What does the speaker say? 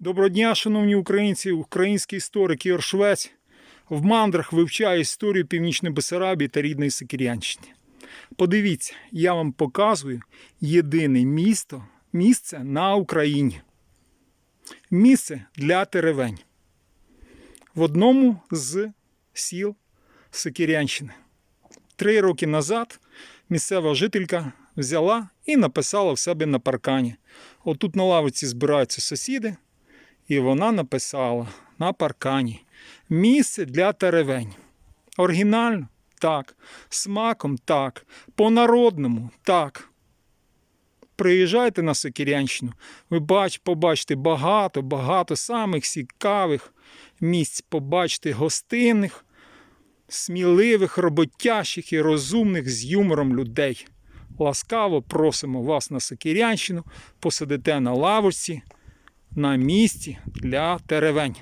Доброго дня, шановні українці, український історик Ігор Швець в мандрах вивчає історію Північної Бесарабії та рідної Сикірянщини. Подивіться, я вам показую єдине місто, місце на Україні. Місце для теревень. В одному з сіл Сикірянщини. Три роки назад місцева жителька взяла і написала в себе на паркані. Отут на лавиці збираються сусіди, і вона написала на паркані місце для теревень. Оригінально? Так. Смаком так. По-народному так. Приїжджайте на Сокірянщину, ви бач, побачите багато, багато самих цікавих місць. Побачите гостинних, сміливих, роботящих і розумних з юмором людей. Ласкаво просимо вас на Сокірянщину, посидите на лавочці на місці для теревень.